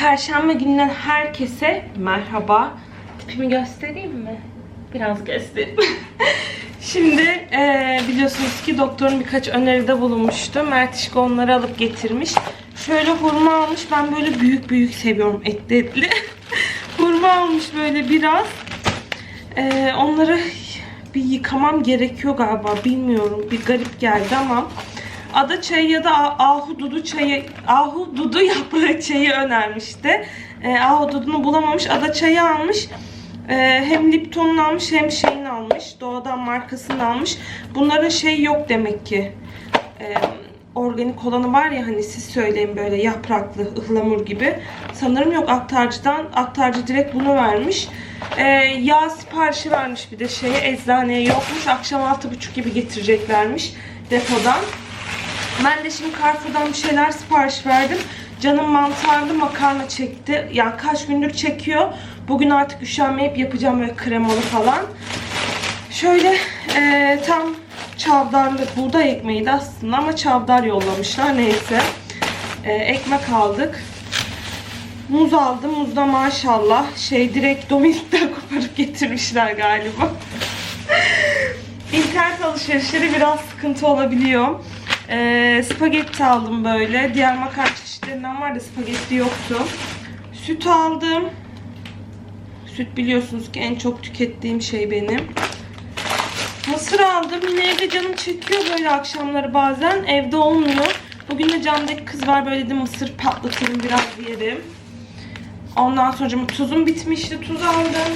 Perşembe gününden herkese merhaba. Tipimi göstereyim mi? Biraz göstereyim. Şimdi eee, biliyorsunuz ki doktorun birkaç öneride bulunmuştu. Mert İşko onları alıp getirmiş. Şöyle hurma almış. Ben böyle büyük büyük seviyorum etli etli. hurma almış böyle biraz. Eee, onları bir yıkamam gerekiyor galiba. Bilmiyorum. Bir garip geldi ama ada çayı ya da ahududu çayı ahududu yaprağı çayı önermişti. Ee, ahududunu bulamamış. Ada çayı almış. Ee, hem Lipton'unu almış hem şeyini almış. Doğadan markasını almış. Bunların şey yok demek ki. Ee, organik olanı var ya hani siz söyleyin böyle yapraklı, ıhlamur gibi. Sanırım yok aktarcıdan. Aktarcı direkt bunu vermiş. Ee, yağ siparişi vermiş bir de şeye eczaneye yokmuş. Akşam 6.30 gibi getireceklermiş depodan. Ben de şimdi Carrefour'dan bir şeyler sipariş verdim. Canım mantarlı makarna çekti. Yani kaç gündür çekiyor. Bugün artık üşenmeyip yapacağım böyle kremalı falan. Şöyle eee, tam çavdarlı buğday ekmeğiydi aslında ama çavdar yollamışlar. Neyse. Eee, ekmek aldık. Muz aldım. Muzda maşallah şey direkt Dominik'ten koparıp getirmişler galiba. İnternet alışverişleri biraz sıkıntı olabiliyor. Ee, spagetti aldım böyle. Diğer makarna çeşitlerinden var da spagetti yoktu. Süt aldım. Süt biliyorsunuz ki en çok tükettiğim şey benim. Mısır aldım. Yine evde canım çekiyor böyle akşamları bazen. Evde olmuyor. Bugün de camdaki kız var böyle dedim mısır patlatırım biraz yerim. Ondan sonra tuzum bitmişti. Tuz aldım.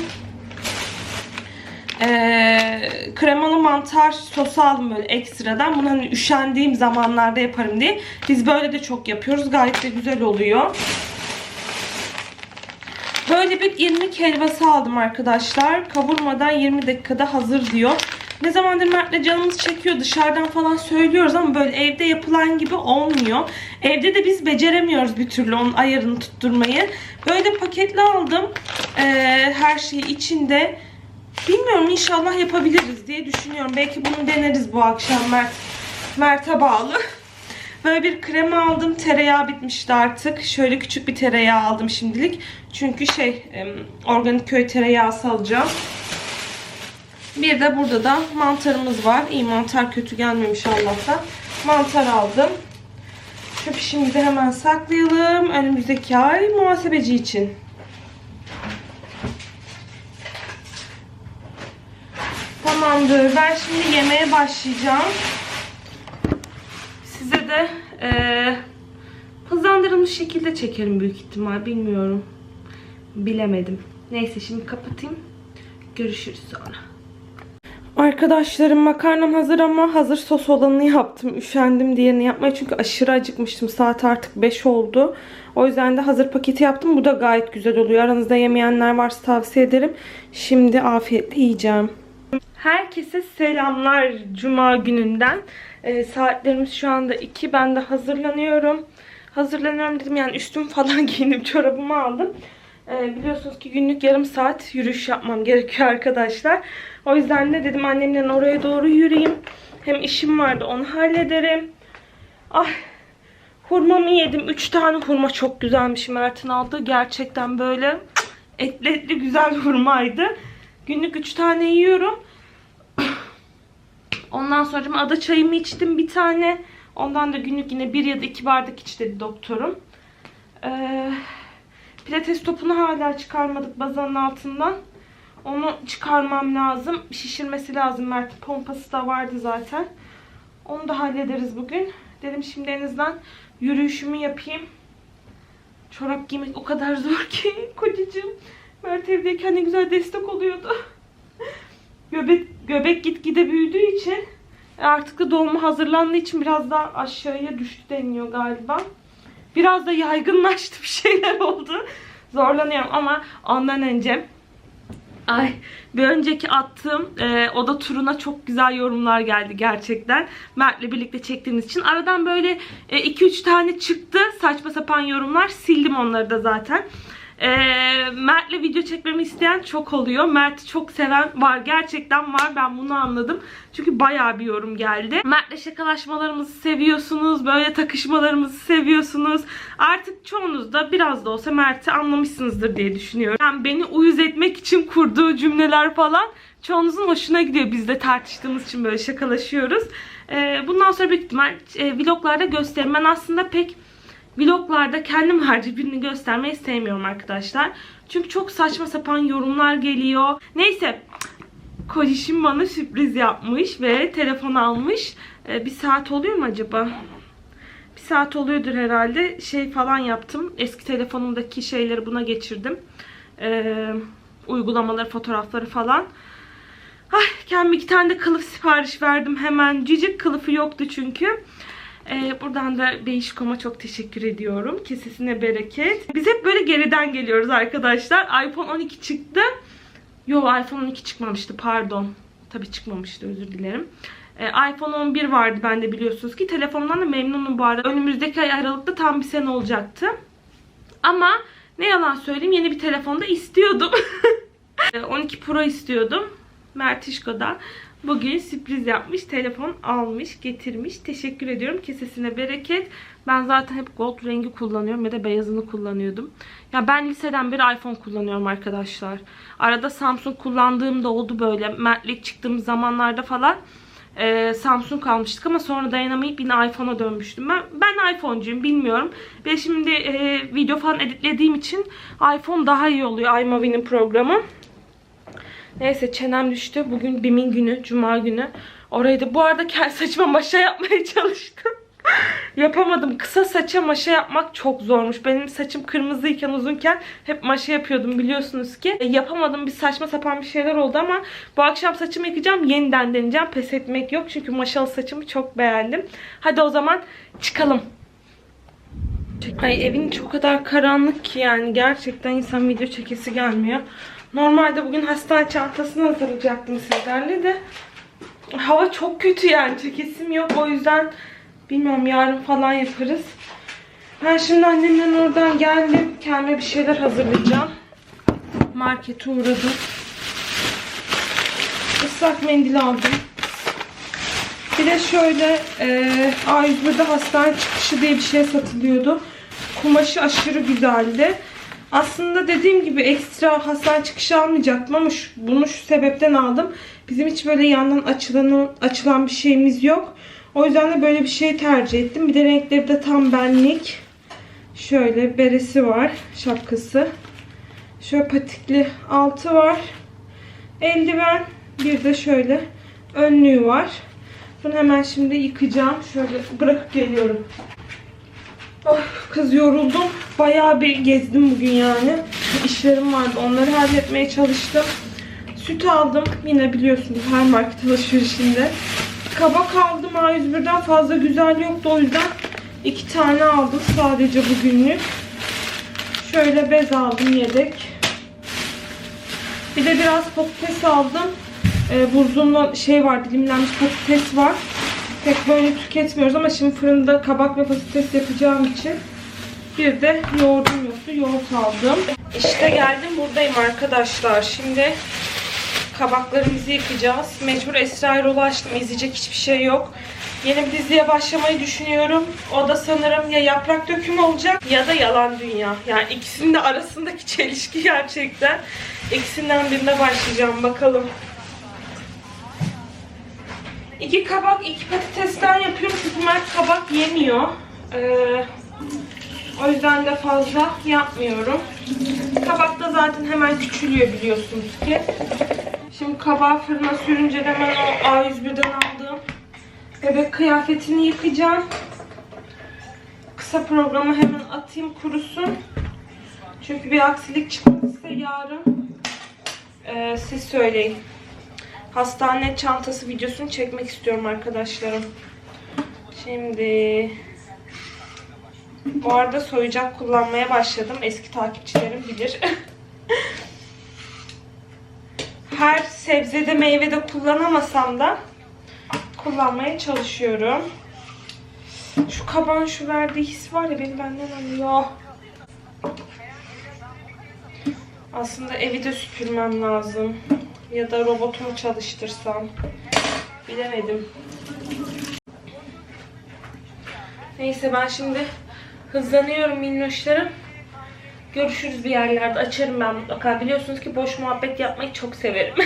Ee, kremalı mantar sosu aldım böyle ekstradan. Bunu hani üşendiğim zamanlarda yaparım diye. Biz böyle de çok yapıyoruz. Gayet de güzel oluyor. Böyle bir irmik helvası aldım arkadaşlar. Kavurmadan 20 dakikada hazır diyor. Ne zamandır Mert'le canımız çekiyor dışarıdan falan söylüyoruz ama böyle evde yapılan gibi olmuyor. Evde de biz beceremiyoruz bir türlü onun ayarını tutturmayı. Böyle paketli aldım. Ee, her şey içinde. Bilmiyorum inşallah yapabiliriz diye düşünüyorum. Belki bunu deneriz bu akşam Mert. Mert'e bağlı. Böyle bir krema aldım. Tereyağı bitmişti artık. Şöyle küçük bir tereyağı aldım şimdilik. Çünkü şey organik köy tereyağısı alacağım. Bir de burada da mantarımız var. İyi mantar kötü gelmemiş Allah'tan. Mantar aldım. Pişimizi hemen saklayalım. Önümüzdeki ay muhasebeci için. Tamamdır. Ben şimdi yemeğe başlayacağım. Size de eee, hızlandırılmış şekilde çekerim büyük ihtimal. Bilmiyorum. Bilemedim. Neyse şimdi kapatayım. Görüşürüz sonra. Arkadaşlarım makarnam hazır ama hazır sos olanını yaptım. Üşendim diğerini yapmaya çünkü aşırı acıkmıştım. Saat artık 5 oldu. O yüzden de hazır paketi yaptım. Bu da gayet güzel oluyor. Aranızda yemeyenler varsa tavsiye ederim. Şimdi afiyetle yiyeceğim. Herkese selamlar Cuma gününden. Ee, saatlerimiz şu anda 2. Ben de hazırlanıyorum. Hazırlanıyorum dedim yani üstüm falan giyindim. Çorabımı aldım. Ee, biliyorsunuz ki günlük yarım saat yürüyüş yapmam gerekiyor arkadaşlar. O yüzden de dedim annemlerin oraya doğru yürüyeyim. Hem işim vardı onu hallederim. Ay hurmamı yedim. 3 tane hurma çok güzelmiş Mert'in aldığı. Gerçekten böyle etli etli güzel hurmaydı. Günlük 3 tane yiyorum. Ondan sonra ada çayımı içtim bir tane. Ondan da günlük yine bir ya da iki bardak iç dedi doktorum. Ee, pilates topunu hala çıkarmadık bazanın altından. Onu çıkarmam lazım. Şişirmesi lazım Mert. Pompası da vardı zaten. Onu da hallederiz bugün. Dedim şimdi en azından yürüyüşümü yapayım. Çorap giymek o kadar zor ki kocacığım. Mert evdeyken ne güzel destek oluyordu. Göbek, göbek gitgide büyüdüğü için artık da doğuma hazırlandığı için biraz daha aşağıya düştü deniyor galiba. Biraz da yaygınlaştı bir şeyler oldu. Zorlanıyorum ama ondan önce Ay bir önceki attığım e, oda turuna çok güzel yorumlar geldi gerçekten. Mert'le birlikte çektiğimiz için. Aradan böyle 2-3 tane çıktı saçma sapan yorumlar. Sildim onları da zaten. Ee, Mert'le video çekmemi isteyen çok oluyor. Mert'i çok seven var. Gerçekten var. Ben bunu anladım. Çünkü bayağı bir yorum geldi. Mert'le şakalaşmalarımızı seviyorsunuz. Böyle takışmalarımızı seviyorsunuz. Artık çoğunuz da biraz da olsa Mert'i anlamışsınızdır diye düşünüyorum. Yani beni uyuz etmek için kurduğu cümleler falan çoğunuzun hoşuna gidiyor. Biz de tartıştığımız için böyle şakalaşıyoruz. Ee, bundan sonra büyük ihtimal e, vloglarda gösteririm. Ben aslında pek vloglarda kendim harici birini göstermeyi sevmiyorum arkadaşlar. Çünkü çok saçma sapan yorumlar geliyor. Neyse Kocişim bana sürpriz yapmış ve telefon almış. Ee, bir saat oluyor mu acaba? Bir saat oluyordur herhalde. Şey falan yaptım. Eski telefonumdaki şeyleri buna geçirdim. Ee, uygulamaları, fotoğrafları falan. Ay, kendime iki tane de kılıf sipariş verdim hemen. Cicik kılıfı yoktu çünkü. Ee, buradan da Beyşkom'a çok teşekkür ediyorum. Kesesine bereket. Biz hep böyle geriden geliyoruz arkadaşlar. iPhone 12 çıktı. Yo iPhone 12 çıkmamıştı pardon. Tabii çıkmamıştı özür dilerim. Ee, iPhone 11 vardı bende biliyorsunuz ki. Telefonumdan da memnunum bu arada. Önümüzdeki ay Aralık'ta tam bir sene olacaktı. Ama ne yalan söyleyeyim yeni bir telefonda istiyordum. Ee, 12 Pro istiyordum. Mertişko'da. Bugün sürpriz yapmış. Telefon almış, getirmiş. Teşekkür ediyorum. Kesesine bereket. Ben zaten hep gold rengi kullanıyorum ve de beyazını kullanıyordum. Ya ben liseden beri iPhone kullanıyorum arkadaşlar. Arada Samsung kullandığım da oldu böyle. Mertlik çıktığımız zamanlarda falan e, Samsung almıştık ama sonra dayanamayıp yine iPhone'a dönmüştüm. Ben ben iPhone'cuyum bilmiyorum. Ve şimdi e, video falan editlediğim için iPhone daha iyi oluyor iMovie'nin programı. Neyse çenem düştü. Bugün BİM'in günü, cuma günü. Orayı da bu arada kel saçıma maşa yapmaya çalıştım. Yapamadım. Kısa saça maşa yapmak çok zormuş. Benim saçım kırmızıyken uzunken hep maşa yapıyordum biliyorsunuz ki. E, yapamadım. Bir saçma sapan bir şeyler oldu ama bu akşam saçımı yıkayacağım. Yeniden deneyeceğim. Pes etmek yok. Çünkü maşalı saçımı çok beğendim. Hadi o zaman çıkalım. Ay evin çok kadar karanlık ki yani gerçekten insan video çekesi gelmiyor. Normalde bugün hastane çantasını hazırlayacaktım sizlerle de hava çok kötü yani çekesim yok o yüzden bilmiyorum yarın falan yaparız. Ben şimdi annemden oradan geldim kendime bir şeyler hazırlayacağım. Markete uğradım. Islak mendil aldım. Bir de şöyle e, A101'de hastane çıkışı diye bir şey satılıyordu. Kumaşı aşırı güzeldi. Aslında dediğim gibi ekstra hastane çıkışı almayacaktım ama şu, bunu şu sebepten aldım. Bizim hiç böyle yandan açılan, açılan bir şeyimiz yok. O yüzden de böyle bir şey tercih ettim. Bir de renkleri de tam benlik. Şöyle beresi var. Şapkası. Şöyle patikli altı var. Eldiven. Bir de şöyle önlüğü var. Bunu hemen şimdi yıkayacağım. Şöyle bırakıp geliyorum. Oh, kız yoruldum. Bayağı bir gezdim bugün yani. İşlerim vardı. Onları halletmeye çalıştım. Süt aldım. Yine biliyorsunuz her market alışverişinde. Kabak aldım A101'den fazla güzel yoktu. O yüzden iki tane aldım sadece bugünlük. Şöyle bez aldım yedek. Bir de biraz patates aldım. Ee, buzluğumda şey var dilimlenmiş patates var. Pek böyle tüketmiyoruz ama şimdi fırında kabak ve patates yapacağım için bir de yoğurdum yoktu. Yoğurt aldım. İşte geldim buradayım arkadaşlar. Şimdi kabaklarımızı yıkayacağız. Mecbur Esra Erol'u açtım. İzleyecek hiçbir şey yok. Yeni bir diziye başlamayı düşünüyorum. O da sanırım ya yaprak dökümü olacak ya da yalan dünya. Yani ikisinin de arasındaki çelişki gerçekten. İkisinden birine başlayacağım bakalım. İki kabak, iki patatesten yapıyorum Mert kabak yemiyor. Ee, o yüzden de fazla yapmıyorum. Kabak da zaten hemen küçülüyor biliyorsunuz ki. Şimdi kabağı fırına sürünce hemen o A101'den aldığım bebek kıyafetini yıkayacağım. Kısa programı hemen atayım kurusun. Çünkü bir aksilik çıkmazsa yarın ee, siz söyleyin. Hastane çantası videosunu çekmek istiyorum arkadaşlarım. Şimdi bu arada soyacak kullanmaya başladım. Eski takipçilerim bilir. Her sebzede meyvede kullanamasam da kullanmaya çalışıyorum. Şu kaban şu verdiği his var ya beni benden alıyor. Aslında evi de süpürmem lazım. Ya da robotumu çalıştırsam. Bilemedim. Neyse ben şimdi hızlanıyorum minnoşlarım. Görüşürüz bir yerlerde. Açarım ben mutlaka. Biliyorsunuz ki boş muhabbet yapmayı çok severim.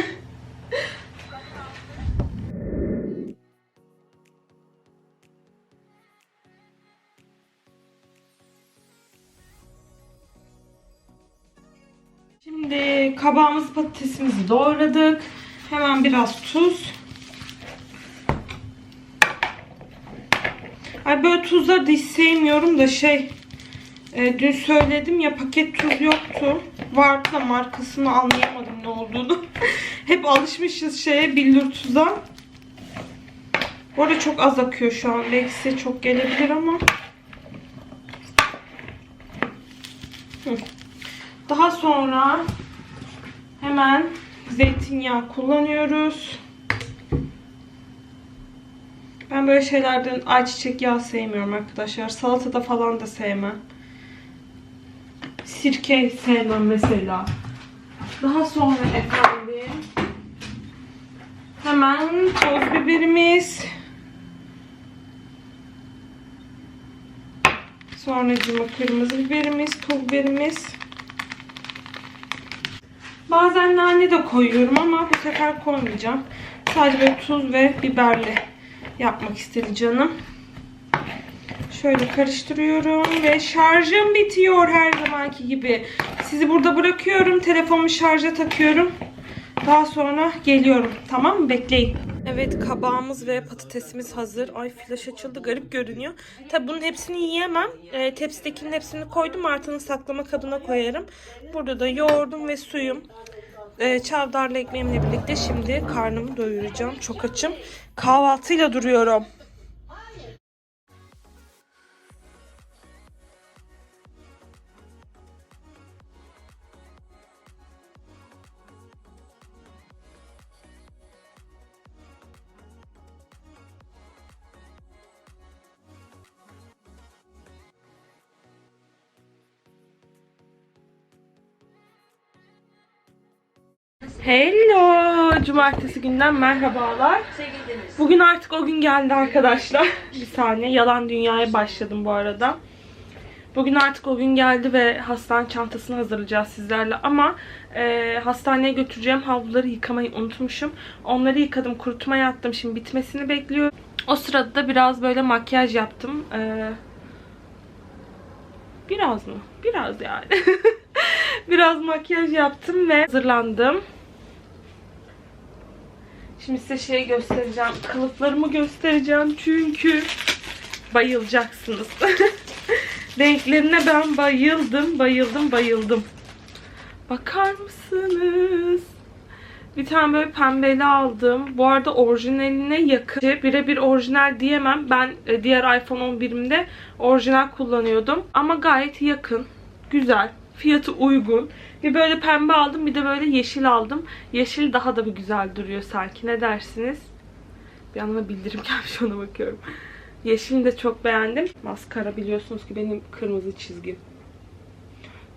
Şimdi kabağımızı patatesimizi doğradık. Hemen biraz tuz. Ay böyle tuzları da hiç sevmiyorum da şey e, dün söyledim ya paket tuz yoktu. Vardı da markasını anlayamadım ne olduğunu. Hep alışmışız şeye billur tuza. Bu arada çok az akıyor şu an. Belki size çok gelebilir ama. Hı. Daha sonra hemen zeytinyağı kullanıyoruz. Ben böyle şeylerden ayçiçek yağı sevmiyorum arkadaşlar. Salatada falan da sevmem. Sirke sevmem mesela. Daha sonra efendim hemen toz biberimiz. Sonracıma kırmızı biberimiz, pul biberimiz. Bazen nane de koyuyorum ama bu sefer koymayacağım. Sadece tuz ve biberle yapmak istedi canım. Şöyle karıştırıyorum ve şarjım bitiyor her zamanki gibi. Sizi burada bırakıyorum. Telefonumu şarja takıyorum. Daha sonra geliyorum. Tamam mı? Bekleyin. Evet kabağımız ve patatesimiz hazır. Ay flaş açıldı. Garip görünüyor. Tabi bunun hepsini yiyemem. E, tepsidekinin hepsini koydum. Artanın saklama kabına koyarım. Burada da yoğurdum ve suyum. E, çavdarlı ekmeğimle birlikte şimdi karnımı doyuracağım. Çok açım. Kahvaltıyla duruyorum. Hello! Cumartesi günden merhabalar. Bugün artık o gün geldi arkadaşlar. Bir saniye yalan dünyaya başladım bu arada. Bugün artık o gün geldi ve hastane çantasını hazırlayacağız sizlerle. Ama e, hastaneye götüreceğim havluları yıkamayı unutmuşum. Onları yıkadım, kurutmaya attım. Şimdi bitmesini bekliyorum. O sırada da biraz böyle makyaj yaptım. E, biraz mı? Biraz yani. biraz makyaj yaptım ve hazırlandım. Şimdi size şey göstereceğim. Kılıflarımı göstereceğim çünkü bayılacaksınız. Renklerine ben bayıldım, bayıldım, bayıldım. Bakar mısınız? Bir tane böyle pembeli aldım. Bu arada orijinaline yakın. Birebir orijinal diyemem. Ben e, diğer iPhone 11'imde orijinal kullanıyordum. Ama gayet yakın. Güzel. Fiyatı uygun. Bir böyle pembe aldım bir de böyle yeşil aldım. Yeşil daha da bir güzel duruyor sanki. Ne dersiniz? Bir yandan bildirim gelmiş ona bakıyorum. Yeşilini de çok beğendim. Maskara biliyorsunuz ki benim kırmızı çizgim.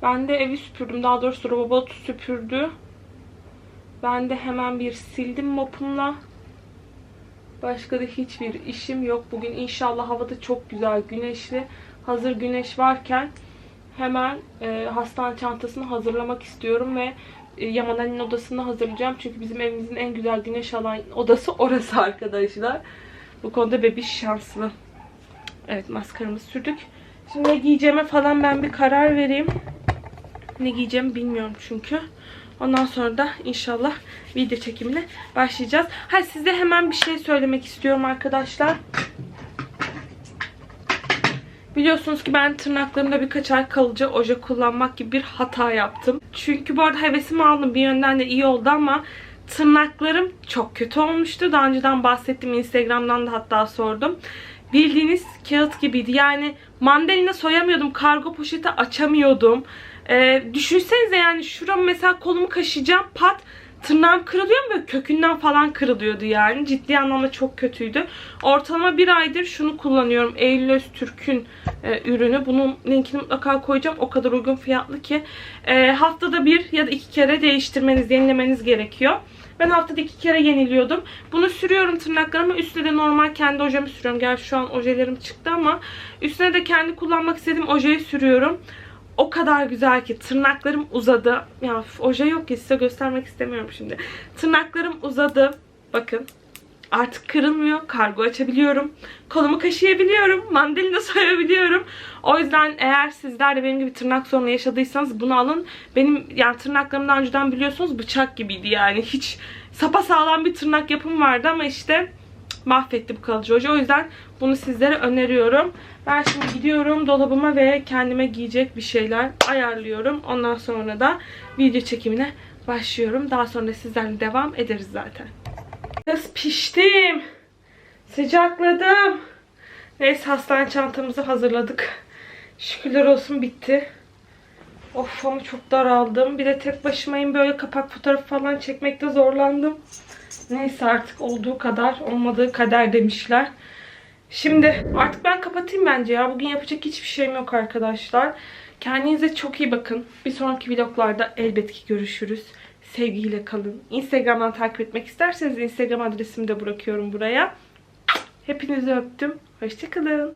Ben de evi süpürdüm. Daha doğrusu robot süpürdü. Ben de hemen bir sildim mopumla. Başka da hiçbir işim yok. Bugün inşallah havada çok güzel güneşli. Hazır güneş varken hemen e, hastane çantasını hazırlamak istiyorum ve e, Yaman Ali'nin odasını hazırlayacağım. Çünkü bizim evimizin en güzel güneş alan odası orası arkadaşlar. Bu konuda bebiş şanslı. Evet maskaramızı sürdük. Şimdi ne giyeceğime falan ben bir karar vereyim. Ne giyeceğimi bilmiyorum çünkü. Ondan sonra da inşallah video çekimine başlayacağız. Ha size hemen bir şey söylemek istiyorum arkadaşlar. Biliyorsunuz ki ben tırnaklarımda birkaç ay kalıcı oje kullanmak gibi bir hata yaptım. Çünkü bu arada hevesimi aldım. Bir yönden de iyi oldu ama tırnaklarım çok kötü olmuştu. Daha önceden bahsettim. Instagram'dan da hatta sordum. Bildiğiniz kağıt gibiydi. Yani mandalina soyamıyordum. Kargo poşeti açamıyordum. Ee, düşünsenize yani şuram mesela kolumu kaşıyacağım pat tırnağım kırılıyor mu böyle kökünden falan kırılıyordu yani. Ciddi anlamda çok kötüydü. Ortalama bir aydır şunu kullanıyorum. Eylül Öztürk'ün e, ürünü. Bunun linkini mutlaka koyacağım. O kadar uygun fiyatlı ki. E, haftada bir ya da iki kere değiştirmeniz, yenilemeniz gerekiyor. Ben haftada iki kere yeniliyordum. Bunu sürüyorum tırnaklarıma. Üstüne de normal kendi ojemi sürüyorum. Gerçi şu an ojelerim çıktı ama üstüne de kendi kullanmak istediğim ojeyi sürüyorum. O kadar güzel ki tırnaklarım uzadı. Ya oje yok ki size göstermek istemiyorum şimdi. Tırnaklarım uzadı. Bakın. Artık kırılmıyor. Kargo açabiliyorum. Kolumu kaşıyabiliyorum. Mandalina soyabiliyorum. O yüzden eğer sizler de benim gibi tırnak sorunu yaşadıysanız bunu alın. Benim yani tırnaklarım daha önceden biliyorsunuz bıçak gibiydi yani. Hiç sapasağlam bir tırnak yapım vardı ama işte mahvetti bu kalıcı oje. O yüzden bunu sizlere öneriyorum. Ben şimdi gidiyorum dolabıma ve kendime giyecek bir şeyler ayarlıyorum. Ondan sonra da video çekimine başlıyorum. Daha sonra sizlerle devam ederiz zaten. Kız piştim. Sıcakladım. Neyse hastane çantamızı hazırladık. Şükürler olsun bitti. Of ama çok daraldım. Bir de tek başımayım böyle kapak fotoğrafı falan çekmekte zorlandım. Neyse artık olduğu kadar olmadığı kader demişler. Şimdi artık ben kapatayım bence ya. Bugün yapacak hiçbir şeyim yok arkadaşlar. Kendinize çok iyi bakın. Bir sonraki vloglarda elbet ki görüşürüz. Sevgiyle kalın. Instagram'dan takip etmek isterseniz Instagram adresimi de bırakıyorum buraya. Hepinizi öptüm. Hoşçakalın.